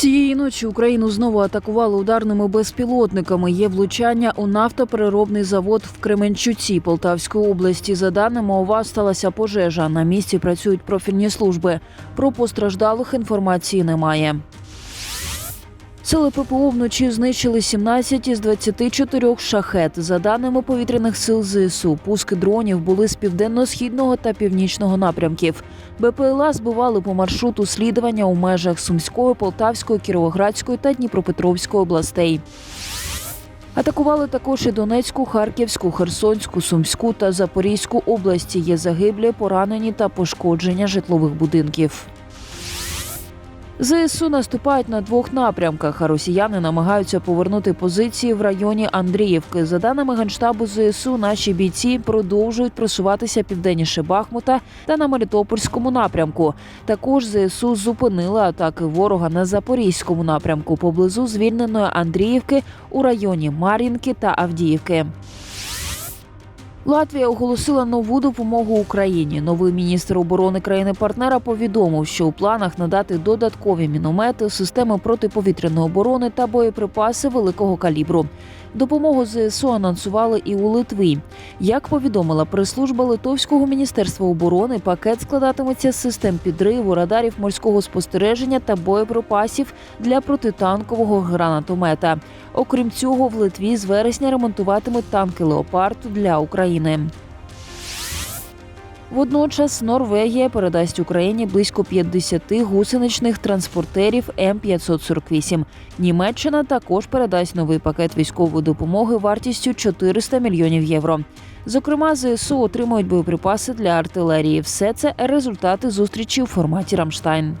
Цієї ночі Україну знову атакували ударними безпілотниками. Є влучання у нафтопереробний завод в Кременчуці Полтавської області. За даними ОВА, сталася пожежа. На місці працюють профільні служби. Про постраждалих інформації немає. Сили ППО вночі знищили 17 із 24 шахет. За даними повітряних сил ЗСУ, пуски дронів були з південно-східного та північного напрямків. БПЛА збивали по маршруту слідування у межах Сумської, Полтавської, Кіровоградської та Дніпропетровської областей. Атакували також і Донецьку, Харківську, Херсонську, Сумську та Запорізьку області. Є загиблі, поранені та пошкодження житлових будинків. ЗСУ наступають на двох напрямках, а росіяни намагаються повернути позиції в районі Андріївки. За даними генштабу ЗСУ, наші бійці продовжують просуватися південніше Бахмута та на Мелітопольському напрямку. Також ЗСУ зупинили атаки ворога на Запорізькому напрямку поблизу звільненої Андріївки у районі Мар'їнки та Авдіївки. Латвія оголосила нову допомогу Україні. Новий міністр оборони країни-партнера повідомив, що у планах надати додаткові міномети, системи протиповітряної оборони та боєприпаси великого калібру. Допомогу ЗСУ анонсували і у Литві. Як повідомила прес-служба Литовського міністерства оборони, пакет складатиметься з систем підриву, радарів морського спостереження та боєприпасів для протитанкового гранатомета. Окрім цього, в Литві з вересня ремонтуватимуть танки Леопард для України. Водночас Норвегія передасть Україні близько 50 гусеничних транспортерів М548. Німеччина також передасть новий пакет військової допомоги вартістю 400 мільйонів євро. Зокрема, ЗСУ отримують боєприпаси для артилерії. Все це результати зустрічі у форматі Рамштайн.